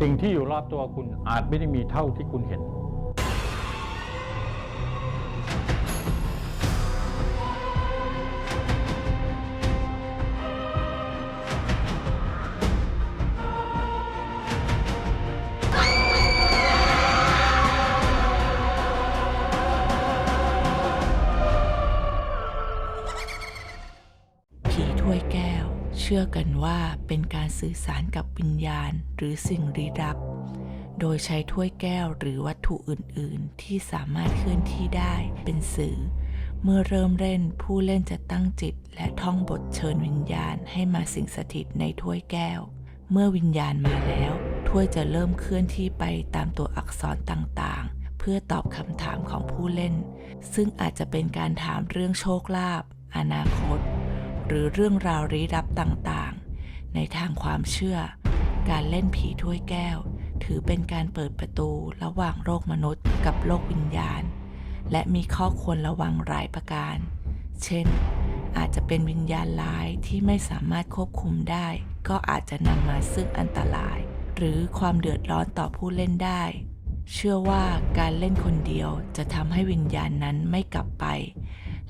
สิ่งที่อยู่รอบตัวคุณอาจไม่ได้มีเท่าที่คุณเห็น ชื่อกันว่าเป็นการสื่อสารกับวิญญาณหรือสิ่งลี้ลับ โดยใช้ถ้วยแก้วหรือวัตถุอื่น ๆ ที่สามารถเคลื่อนที่ได้เป็นสื่อ เมื่อเริ่มเล่นผู้เล่นจะตั้งจิต และท่องบทเชิญวิญญาณให้มาสิงสถิตในถ้วยแก้ว เมื่อวิญญาณมาแล้ว ถ้วยจะเริ่มเคลื่อนที่ไปตามตัวอักษรต่าง ๆ เพื่อตอบคำถามของผู้เล่น ซึ่งอาจจะเป็นการถามเรื่องโชคลาภอนาคต หรือเรื่องราวลี้ลับต่างๆ ในทางความเชื่อ การเล่นผีถ้วยแก้ว ถือเป็นการเปิดประตูระหว่างโลกมนุษย์กับโลกวิญญาณ และมีข้อควรระวังหลายประการ เช่น อาจจะเป็นวิญญาณร้ายที่ไม่สามารถควบคุมได้ ก็อาจจะนำมาซึ่งอันตราย หรือความเดือดร้อนต่อผู้เล่นได้ เชื่อว่าการเล่นคนเดียวจะทำให้วิญญาณนั้นไม่กลับไป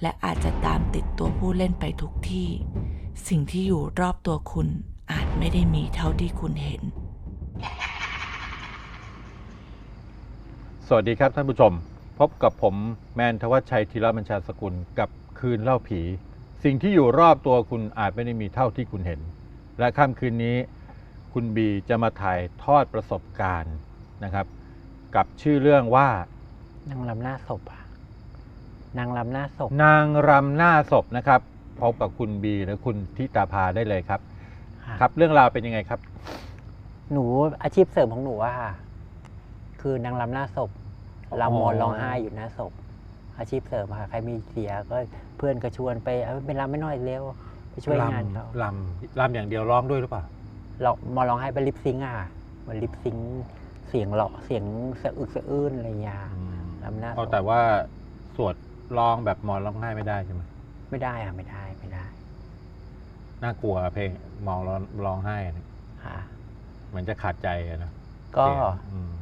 และอาจจะตามติดตัวผู้เล่นไปทุกที่ สิ่งที่อยู่รอบตัวคุณอาจไม่ได้มีเท่าที่คุณเห็น สวัสดีครับท่านผู้ชม พบกับผมแมนทวัชชัยธีรบัญชาสกุลกับคืนเล่าผี สิ่งที่อยู่รอบตัวคุณอาจไม่ได้มีเท่าที่คุณเห็น และค่ำคืนนี้ คุณบีจะมาถ่ายทอดประสบการณ์นะครับ กับชื่อเรื่องว่านางลำหน้าศพอะ นางลำหน้าศพนางรำหน้าศพนะครับพบกับคุณบีและคุณทิตาภาได้เลยครับค่ะครับ เรื่องราวเป็นยังไงครับ หนูอาชีพเสริมของหนูอะค่ะ คือนางลำหน้าศพอ๋อลำมอนร้องไห้อยู่หน้าศพ อาชีพเสริมอะค่ะใครมีเสียก็เพื่อนก็ชวนไปเอาเป็นลำไม่น้อยเร็วไปช่วยงานเขาลำลำอย่างเดียวร้องด้วยหรือเปล่า เรามอร้องไห้เป็นลิปซิงค์อะค่ะมันลิปซิงค์เสียงเหลาะเสียงสะอึกสะอื้นอะไรอย่างเงี้ยลำหน้าศเอาพแต่ว่าสวด ร้องแบบหมอนร้องไห้ไม่ได้ใช่ไหมไม่ได้ค่ะไม่ได้ไม่ได้น่ากลัวเพลงหมอนร้องร้องไห้เนี่ยค่ะ เหมือนจะขาดใจอะนะก็เสียงอืม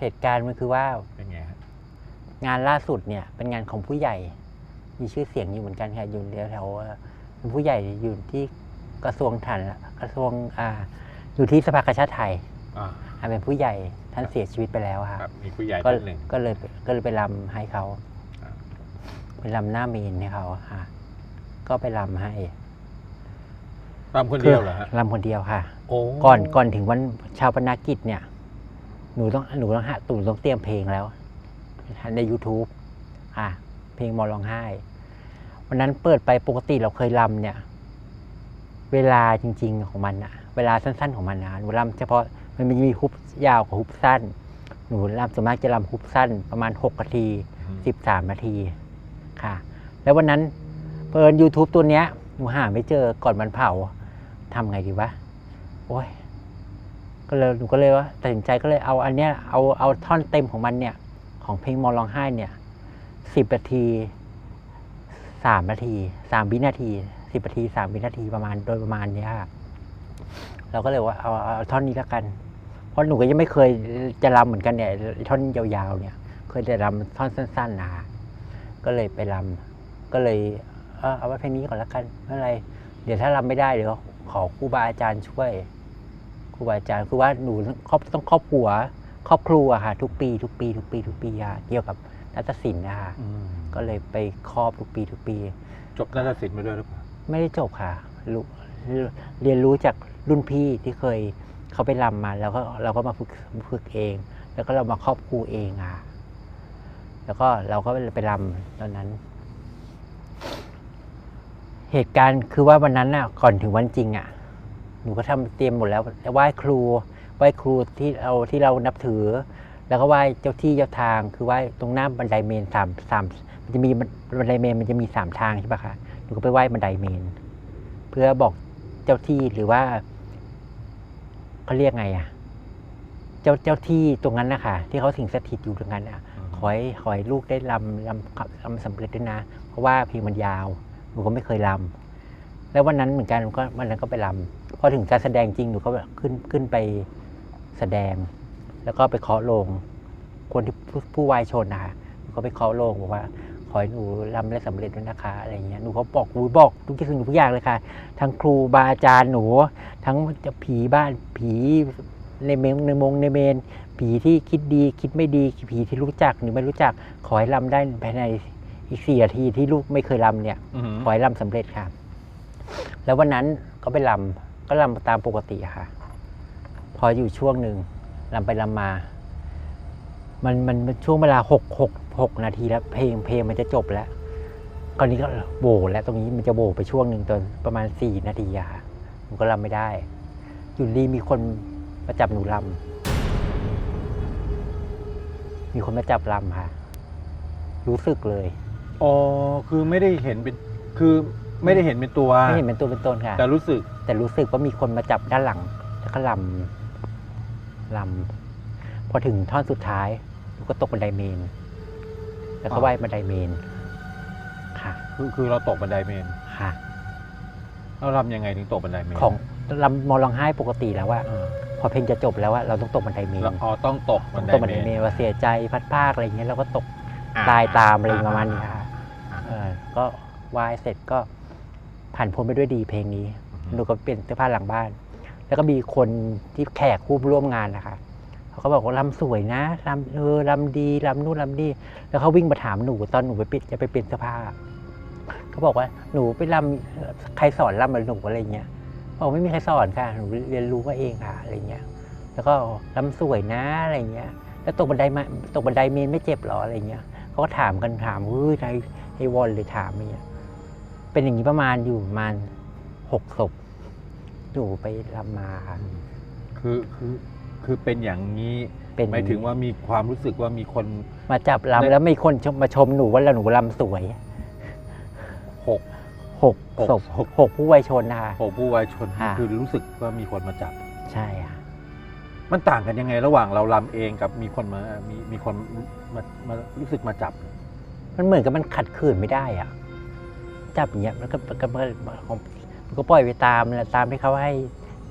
เหตุการณ์มันคือว่า เป็นไงฮะงานล่าสุดเนี่ยเป็นงานของผู้ใหญ่ มีชื่อเสียงอยู่เหมือนกันค่ะอยู่แถวๆว่าเป็นผู้ใหญ่อยู่ที่กระทรวงฐานกระทรวงอ่าอยู่ที่สภากาชาติไทยอ่า อ่าเป็นผู้ใหญ่ท่านเสียชีวิตไปแล้วค่ะ ครับมีผู้ใหญ่ก็ท่านหนึ่งก็เลยก็เลยไปรำให้เขาครับ ไปรำหน้าเมนให้เขาค่ะ ก็ไปรำให้รำคนเดียวเหรอฮะรำคนเดียวค่ะ โอ้ก่อนก่อนถึงวันชาวปนกิจเนี่ย หนูต้องหนูต้องหาตู่ต้องเตรียมเพลงแล้วใน YouTube อะ เพลงมอร้องไห้ วันนั้นเปิดไปปกติเราเคยรำเนี่ย เวลาจริง ๆของมันอะเวลาสั้น ๆของมันนะหนูรำเฉพาะมันมีฮุบยาวกับฮุบสั้น หนูรำส่วนมากจะรำฮุบสั้นประมาณหกนาทีสิบสามนาที ค่ะ แล้ววันนั้นเปิด YouTube ตัวเนี้ยหนูหาไม่เจอก่อนวันเผาทำไงดีวะโอ้ยก็เลยหนูก็เลยว่าตัดสินใจก็เลยเอาอันเนี้ยเอาเอาท่อนเต็มของมันเนี่ย ของเพลงมอร้องไห้เนี่ยสิบนาทีสามนาทีสามวินาทีสิบนาทีสามวินาทีประมาณโดยประมาณเนี้ยเราก็เลยว่าเอาเอาเอาท่อนนี้แล้วกัน เพราะหนูก็ยังไม่เคยจะรำเหมือนกันเนี่ยท่อนยาวๆเนี่ย เคยแต่รำท่อนสั้นๆนะ ก็เลยไปรำก็เลยเออเอาไว้เพลงนี้ก่อนแล้วกันไม่เป็นไร เดี๋ยวถ้ารำไม่ได้เดี๋ยวขอครูบาอาจารย์ช่วยครูบาอาจารย์คือว่าหนูครอบต้องครอบครัว ครอบครัวค่ะทุกปี ทุกปี ทุกปี ทุกปีค่ะเกี่ยวกับนัตศิลป์นะคะอืมก็เลยไปครอบทุกปี ทุกปี จบนาฏศิลป์มาด้วยหรือเปล่าไม่ได้จบค่ะรู้เรียนรู้จากรุ่นพี่ที่เคยเขาไปรำมา แล้วก็เราก็มาฝึกฝึกเอง แล้วก็เรามาครอบครูเองอะ แล้วก็เราก็ไปรำตอนนั้น เหตุการณ์คือว่าวันนั้นน่ะ ก่อนถึงวันจริงอะ หนูก็ทำเตรียมหมดแล้วไหว้ครูไหว้ครูที่เราที่เรานับถือ แล้วก็ไหว้เจ้าที่เจ้าทาง คือไหว้ตรงหน้าบันไดเมนสามสามมันจะมีบันไดเมนมันจะมีสามทางใช่ปะคะหนูก็ไปไหว้บันไดเมน เพื่อบอกเจ้าที่หรือว่าเขาเรียกไงอะ เจ้าเจ้าที่ตรงนั้นนะคะที่เขาสิงสถิตอยู่ตรงนั้นอะ อให้ขอให้ลูกได้ลำลำลำสำเร็จด้วยนะ เพราะว่าเพลงมันยาวหนูก็ไม่เคยลำแล้ววันนั้นเหมือนกันหนูก็วันนั้นก็ไปลำพอถึงการแสดงจริงหนูก็ขึ้นขึ้นไปแสดง แล้วก็ไปเคาะโลง คนที่ผู้ผู้วายชนนะคะก็ไปเคาะโลงบอกว่าขอให้หนูรำได้สำเร็จด้วยนะคะอะไรเงี้ยหนูเขาบอกหนูบอกทุกสิ่งทุกอย่างเลยค่ะ ทั้งครูบาอาจารย์หนู ทั้งจะผีบ้านผี ในเมงในมงในเมน ผีที่คิดดีคิดไม่ดีผีที่รู้จักหรือไม่รู้จักขอให้รำได้ภายในอีกสี่นาทีที่ลูกไม่เคยรำเนี่ยอือหือ ขอให้รำสำเร็จค่ะ แล้ววันนั้นก็ไปรำก็รำตามปกติอะค่ะ พออยู่ช่วงหนึ่งรำไปรำมา มันมันมันช่วงเวลาหกหกหกนาทีแล้ว เพลงเพลงมันจะจบแล้วคราวนี้ก็โบแล้วตรงนี้มันจะโบไปช่วงหนึ่งตอนประมาณสี่นาทีอะค่ะผมก็รำไม่ได้ อยู่ดีมีคน มาจับหนูรำมีคนมาจับรำค่ะ รู้สึกเลยอ๋อคือไม่ได้เห็นเป็นคือไม่ได้เห็นเป็นตัว ไม่เห็นเป็นตัวเป็นตนค่ะ แต่รู้สึกแต่รู้สึกว่ามีคนมาจับด้านหลัง แล้วก็ลำลำพอถึงท่อนสุดท้ายหนูก็ตกบันไดเมน แล้วก็อ๋อว่ายบันไดเมน ค่ะคือคือเราตกบันไดเมนค่ะเราทำยังไงถึงตกบันไดเมนของลำมอลองไห้ปกติแล้วว่า เออ พอเพลงจะจบแล้วว่าเราต้องตกบันไดเมนแล้วอ๋อต้องตกบันไดตกบันเมไดนเมนว่าเสียใจพัดภาคอะไรอย่างเงี้ยเราก็ตกอ่ตายตามอะไรประมาณนี้ค่ะอ่าเออก็วายเสร็จก็ผ่านพ้นไปด้วยดีเพลงนี้หนูก็เปลี่ยนเสื้อผ้าหลังบ้าน แล้วก็มีคนที่แขกผู้ร่วมงานนะคะเขาก็บอกว่าลำสวยนะลำเออลำดีลำนู่นลำนี่แล้วเขาวิ่งมาถามหนูตอนหนูไปปิดจะไปเปลี่ยนเสื้อผ้าเขาบอกว่าหนูไปลำใครสอนลำกับหนูอะไรเงี้ย บอกไม่มีใครสอนค่ะหนูเรียนรู้มาเองค่ะอะไรเงี้ย แล้วก็ลำสวยนะอะไรเงี้ย แล้วตกบันไดมาตกบันไดเมนไม่เจ็บหรออะไรเงี้ยเขาก็ถามกันถามเฮ้ยไอ้ไอ้วอนเลยถามอย่างเงี้ยเป็นอย่างนี้ประมาณอยู่ประมาณหกศพอยู่ไปรำมาค่ะ คือคือคือเป็นอย่างนี้เป็น หมายถึงว่ามีความรู้สึกว่ามีคนมาจับในรำแล้วมีคนชมมาชมหนูว่าหนูรำสวยหก หกหกศพหก หกผู้วัยชนนะคะหกผู้วายชนค่ะ คือรู้สึกว่ามีคนมาจับ ใช่ค่ะ มันต่างกันยังไงระหว่างเราลำเองกับมีคนมามีมีคนมามารู้สึกมาจับ มันเหมือนกับมันขัดขืนไม่ได้อะจับอย่างเงี้ยมันก็มันก็มันก็มันก็ปล่อยไปตามแหละตามที่เขาให้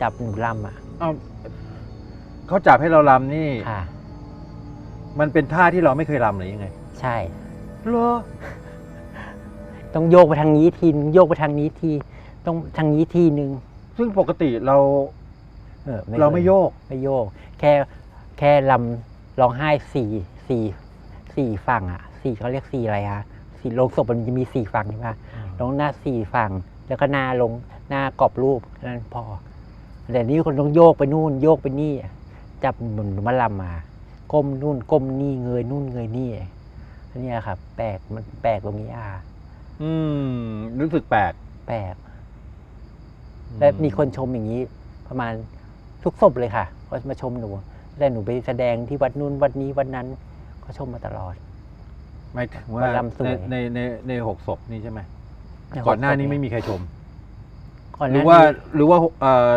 จับหนูรำอะเอ้าเขาจับให้เราลำนี่ ค่ะ มันเป็นท่าที่เราไม่เคยลำหรือยังไงใช่ เหรอ ต้องโยกไปทางนี้ทีนึงโยกไปทางนี้ที ต้องทางนี้ทีนึงซึ่งปกติเราเออเราไม่โยกไม่โยก แค่แค่ลำร้องไห้สี่สี่สี่ฝั่งอะสี่เขาเรียกสี่อะไรคะสี่โลงศพมันจะมีสี่ฝั่งใช่ไหมลงหน้าสี่ฝั่ง แล้วก็หน้าลงหน้ากรอบรูปแค่นั้นพอ แต่นี่คนต้องโยกไปนู่น โยกไปนี่ จับหมุนมาลำมา ก้มนู่นก้มนี่เงยนู่นเงยนี่อันเนี้ยครับ แปลกมันแปลกตรงนี้อะ อืม รู้สึกแปลกแปลกและมีคนชมอย่างนี้ ประมาณทุกศพเลยค่ะก็มาชมหนูแต่หนูไปแสดงที่วัดนู้นวัดนี้วัดนั้นก็ชมมาตลอดหมายถึงว่าว่าลำสวยในในในในหกศพนี่ใช่ไหมในหกก่อนหน้านี้ศพไม่มีใครชม ก่อนหน้รือว่าหรือว่าเอ่อ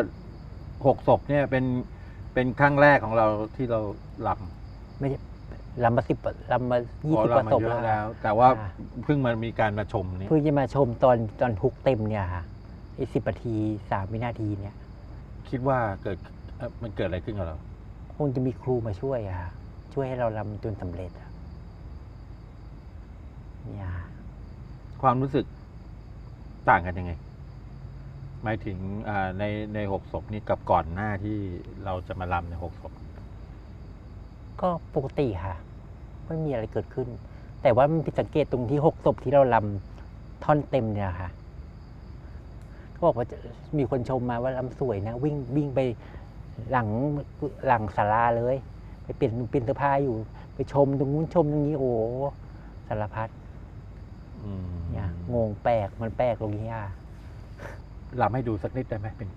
หกศพเนี่ยเป็นเป็นครั้งแรกของเราที่เราลำไม่ใช่ ลำมาสิบลำมายี่อ๋อสิบกว่าลำมาศพเยแล้วอะแล้ว แต่ว่าค่ะเพิ่งมามีการมาชมนี่เพิ่งจะมาชมตอนตอนฮุกเต็มเนี่ยค่ะไอ้สิบนาทีสามวินาทีเนี่ย คิดว่าเกิดเอ่อมันเกิดอะไรขึ้นกับเราคงจะมีครูมาช่วยอะค่ะช่วยให้เราลำจนสำเร็จอะเนี่ยค่ะความรู้สึกต่างกันยังไงหมายถึงอ่าในในหกศพนี้กับก่อนหน้าที่เราจะมาลำในหกศพ ก็ปกติค่ะ ไม่มีอะไรเกิดขึ้น แต่ว่ามันผิดสังเกตตรงที่หกศพที่เราลำท่อนเต็มเนี่ยค่ะเขาบอกว่าจะมีคนชมมาว่าลำสวยนะ วิ่งวิ่งไปหลังหลังศาลาเลย ไปเปลี่ยนเปลี่ยนเสื้อผ้าอยู่ ไปชมตรงนู้นชมตรงนี้โอ้โหสารพัดอืมเนี่ยงงแปลกมันแปลกตรงนี้อะลำให้ดูสักนิดได้ไหมเป็น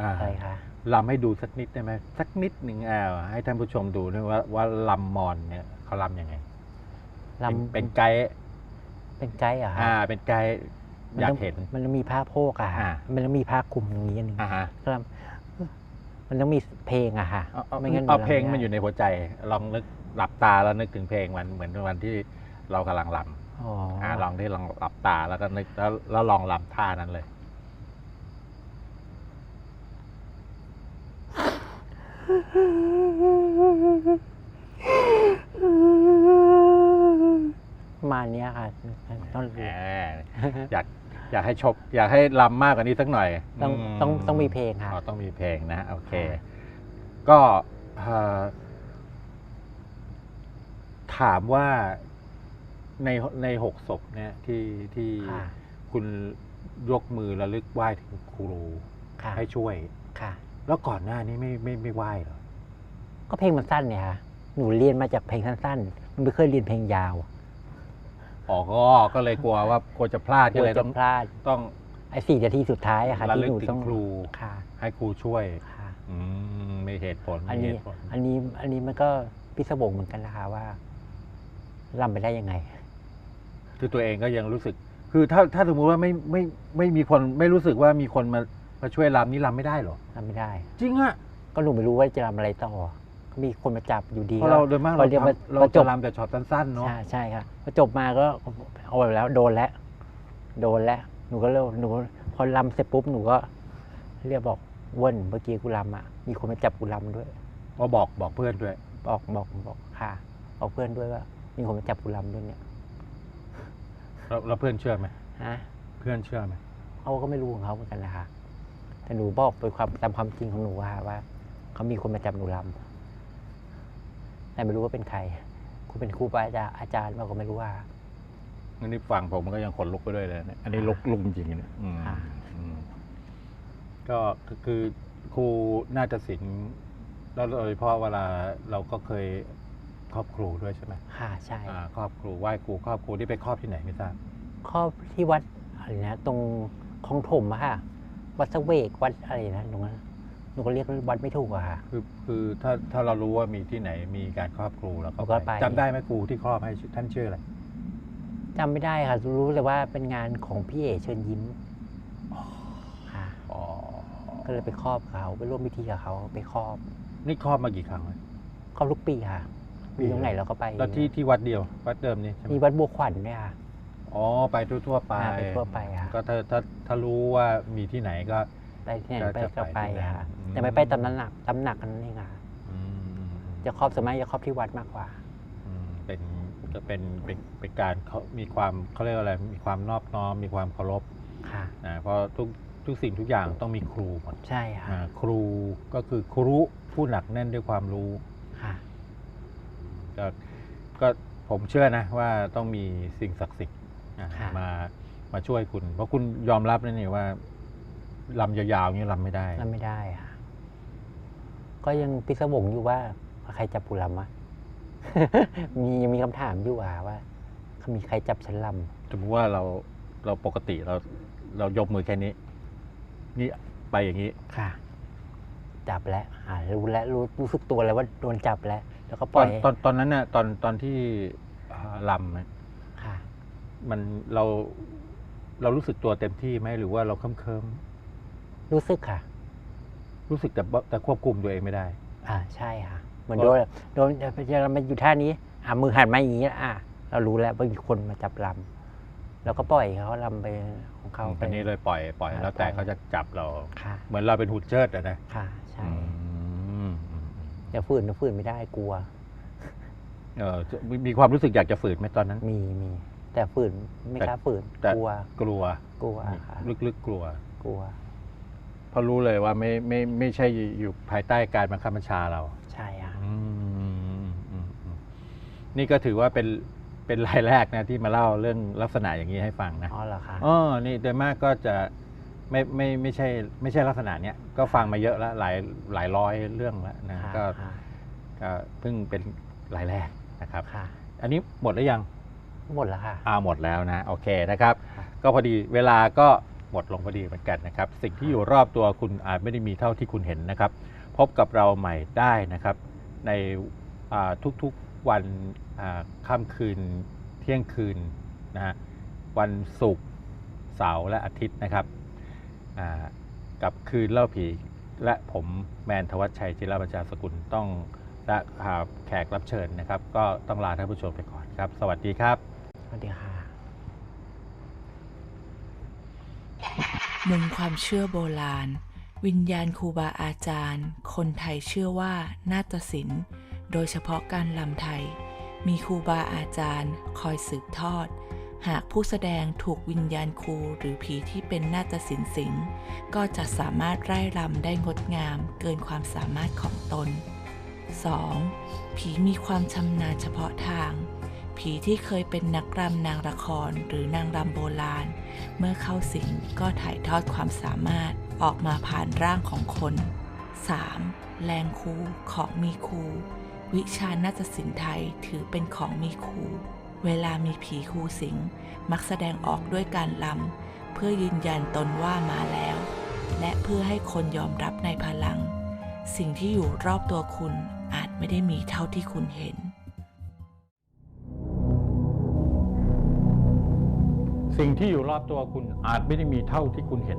อ่าอะไรคะ ลำให้ดูสักนิดได้ไหมสักนิดหนึ่งอ่าให้ท่านผู้ชมดูด้วยว่าว่าลำมอนเนี่ยเขาลำยังไงลเป็นำเป็นไกด์เป็นไกด์เหรอะอ่าค่ะเป็นไกด์อยากเห็น มันต้องมีผ้าโพกอะอ่าค่ะมันต้องมีผ้าคลุมตรงนี้อันหนึงอ่าฮะครับมันต้องมีเพลงอะค่ะเอาเอาไม่งั้นเอาหเพลงรำไได้มันอยู่ในหัวใจ ลองนึกหลับตาแล้วนึกถึงเพลงมันเหมือนวันที่เรากำลังลำอ๋ออ่าลองที่ลองหลับตาแล้วก็นึกแล้วแล้วลองลำท่านั้นเลย มาเนี้ยค่ะต้องอยากอยากให้ชกอยากให้ลำมากกว่านี้สักหน่อยต้องต้องต้องมีเพลงค่ะต้องมีเพลงนะ โอเค ก็ถามว่าในในหกศพเนี่ยที่ที่คุณยกมือระลึกไหว้ถึงครูให้ช่วย ค่ะ แล้วก่อนหน้านี้ไม่ไม่ไม่ไหว้เหรอ ก็เพลงมันสั้นเนี่ยค่ะหนูเรียนมาจากเพลงสั้นๆมันไม่เคยเรียนเพลงยาวอ๋อก็ก็เลยกลัวว่ากลัวจะพลาดกก็ลัวเลยจะต้องพลาดต้อง ไอ้สี่นาทีสุดท้ายอะค่ะระที่ลึกหนูถึต้องงครู ค่ะให้ครูช่วย ค่ะ อืมมีเหตุผลอันมีนี้ เหตุผลอันนี้ อันนี้มันก็พิศวงเหมือนกันนะคะว่าลำไปได้ยังไง คือตัวเองก็ยังรู้สึก คือถ้าถ้าสมมุติว่าไม่ไม่ไม่มีคนไม่รู้สึกว่ามีคนมามาช่วยรำนี่รำไม่ได้เหรอลำไม่ได้ จริงอะก็หนูไม่รู้ว่าจะลำอะไรต่อก็ มีคนมาจับอยู่ดีเพราะเราโดยมากพเราอเดี๋ยวทำมาเราพอจจะบรำแต่ช็อตสั้นๆเนาะใช่ใช่ครับพอจบมาก็เอาแล้วโดนแล้ว โดนแล้ว หนูก็เริ่มหนูพอลำเสร็จปุ๊บหนูก็ เรียกบอกเว้นเมื่อกี้กูลำอะมีคนมาจับกูลำด้วยว่าบอกบอกเพื่อนด้วย บอกบอกบอกค่ะบอกเพื่อนด้วยว่ามีคนมาจับกูลำด้วยเนี่ยแล้วแล้วเพื่อนเชื่อไหมฮะเพื่อนเชื่อไหมเขาก็ไม่รู้ของเขาเหมือนกันนะคะแต่หนูบอกไปความตามความจริงของหนูว่าว่าเขามีคนมาจับหนูลำ แต่ไม่รู้ว่าเป็นใครครูเป็นครูบาอาจารย์อาจารย์เราก็ไม่รู้ว่าอันนี้ฟังผมมันก็ยังขนลุกไปด้วยเลยเนี่ยอันนี้ลุกลุกจริงๆเนี่ยอืมค่ะอืมก็คือคือครูน่าจะศิลป์แล้วโดยเฉพาะเวลาเราก็เคยครอบครูด้วยใช่ไหมค่ะใช่อ่าครอบครูไหว้ครูครอบครูที่ไปครอบที่ไหนไม่ทราบครอบที่วัดอะไรนะตรงคลองถมอะค่ะวัดสเวกวัดอะไรนะตรงนั้น หนูก็เรียกวัดไม่ถูกอะค่ะ คือคือถ้าถ้าเรารู้ว่ามีที่ไหนมีการครอบครูเราก็เราก็ไป จำได้ไหมครูที่ครอบให้ชื่อท่านชื่ออะไรจำไม่ได้ค่ะ รู้แต่ว่าเป็นงานของพี่เอเชิญยิ้มค่ะ อ๋อก็เลยไปครอบเขาไปร่วมพิธีกับเขาไปครอบนี่ครอบมากี่ครั้งแล้ว ครอบทุกปีค่ะ มีตรงไหนเราก็ไปแล้วที่ที่วัดเดียว วัดเดิมนี่ใช่ไหมมีวัดบัวขวัญด้วยค่ะ อ๋อไปทั่วๆไปอ่าไปทั่วไปค่ะ ก็ถ้าถ้าถ้ารู้ว่ามีที่ไหนก็ ไปที่ไหนก็ไปจะก็ไปไปที่นั่น ค่ะอืม แต่ไม่ไปตำหนักตำหนักกันนี่ค่ะอืมจะครอบสวนมัยจะครอบที่วัดมากกว่าอืมเป็นก็เป็นเป็นเป็นการเขามีความเขาเรียกว่าอะไรมีความนอบน้อมมีความเคารพค่ะนะเพราะทุกทุกสิ่งทุกอย่างต้องมีครูหมดใช่ค่ะอ่าครูก็คือครูผู้หนักแน่นด้วยความรู้ค่ะก็ก็ผมเชื่อนะว่าต้องมีสิ่งศักดิ์สิทธิ์อะค่ะมามาช่วยคุณ เพราะคุณยอมรับนะนี่ว่าลำยาวๆอย่างนี้ลำไม่ได้ทำไม่ได้ค่ะ ก็ยังพิศวงอยู่ว่าใครจับปูลำวะมียังมีคำถามอยู่อะว่าเขามีใครจับฉันลสมมติว่าเราเราปกติเรา เรายกมือแค่นี้ นี่ไปอย่างนี้ำค่ะ จับแล้วอ่ารู้แล้วรู้รู้สึกตัวแล้วว่าโดนจับแล้ว แล้วก็ปตล่ออนยตอนตอนนั้นน่ะตอนตอนที่อ่าลำน่ะค่ะมันเราเรารู้สึกตัวเต็มที่ไหมหรือว่าเราเคิมเคิมรู้สึกค่ะๆ รู้สึกแต่ว่าแต่ควบคุมตัวเองไม่ได้ อ่าใช่ค่ะเหมือนเพโดราะนโดนเรามาอยู่ท่านี้อ่ามือหันมาอย่างนี้อะเรารู้แล้วว่ามีคนมาจับลำแล้วก็ปล่อยเขาลำไปของเขาไปอันนี้เลยปล่อยปล่อยอ่าแล้วแต่ปล่อยเขาจะจับเราค่ะเหมือนเราเป็นหุ่นเชิดอะนะค่ะใช่อืมอืมอืมอย่าฝืนอย่าฝืนไม่ได้กลัวเออจะมีมีความรู้สึกอยากจะฝืนไหมตอนนั้น มีมี แต่ฝืนไม่แต่กล้าฝืนแต่กลัวกลัวกลัวค่ะลึกๆกลัวกลัว เพราะรู้เลยว่าไม่ไม่ไม่ใช่อยู่ภายใต้การบังคับบัญชาเรา ใช่ค่ะอืมอืมอืมนี่ก็ถือว่าเป็นเป็นรายแรกนะที่มาเล่าเรื่องลักษณะอย่างนี้ให้ฟังนะอ๋อเหรอคะอ๋อนี่โดยมากก็จะไม่ไม่ไม่ใช่ไม่ใช่ลักษณะเนี้ยก็ฟังมาเยอะแล้วหลายหลายร้อยเรื่องแล้วนะค่ะก็ค่ะก็เพิ่งเป็นรายแรกนะครับ ค่ะ อันนี้หมดหรือยัง หมดแล้วค่ะ อ่าหมดแล้วนะ โอเคนะครับค่ะก็พอดีเวลาก็ หมดลงพอดีเหมือนกันนะครับ สิ่งที่อยู่รอบตัวคุณอาจไม่ได้มีเท่าที่คุณเห็นนะครับ พบกับเราใหม่ได้นะครับ ในทุกๆวันค่ำคืนเที่ยงคืนนะฮะวันศุกร์เสาร์และอาทิตย์นะครับกับคืนเล่าผีและผมแมนทวัชชัยจิรบัญชาสกุลต้องและอ่าแขกรับเชิญนะครับ ก็ต้องลาท่านผู้ชมไปก่อนครับ สวัสดีครับ สวัสดีค่ะ มุมความเชื่อโบราณ วิญญาณครูบาอาจารย์ คนไทยเชื่อว่านาฏศิลป์ โดยเฉพาะการลำไทย มีครูบาอาจารย์ คอยสืบทอด หากผู้แสดงถูกวิญญาณครูหรือผีที่เป็นนาฏศิลป์สิงก็จะสามารถไร่รำได้งดงามเกินความสามารถของตน 2. ผีมีความชำนาญเฉพาะทาง ผีที่เคยเป็นนักรำนางละครหรือนางรำโบราณ เมื่อเข้าสิงก็ถ่ายทอดความสามารถออกมาผ่านร่างของคน 3. แรงคูของมีคูวิชานาฏศิลป์ไทยถือเป็นของมีครู เวลามีผีครูสิง มักแสดงออกด้วยการลำเพื่อยืนยันตนว่ามาแล้ว และเพื่อให้คนยอมรับในพลัง สิ่งที่อยู่รอบตัวคุณอาจไม่ได้มีเท่าที่คุณเห็น สิ่งที่อยู่รอบตัวคุณอาจไม่ได้มีเท่าที่คุณเห็น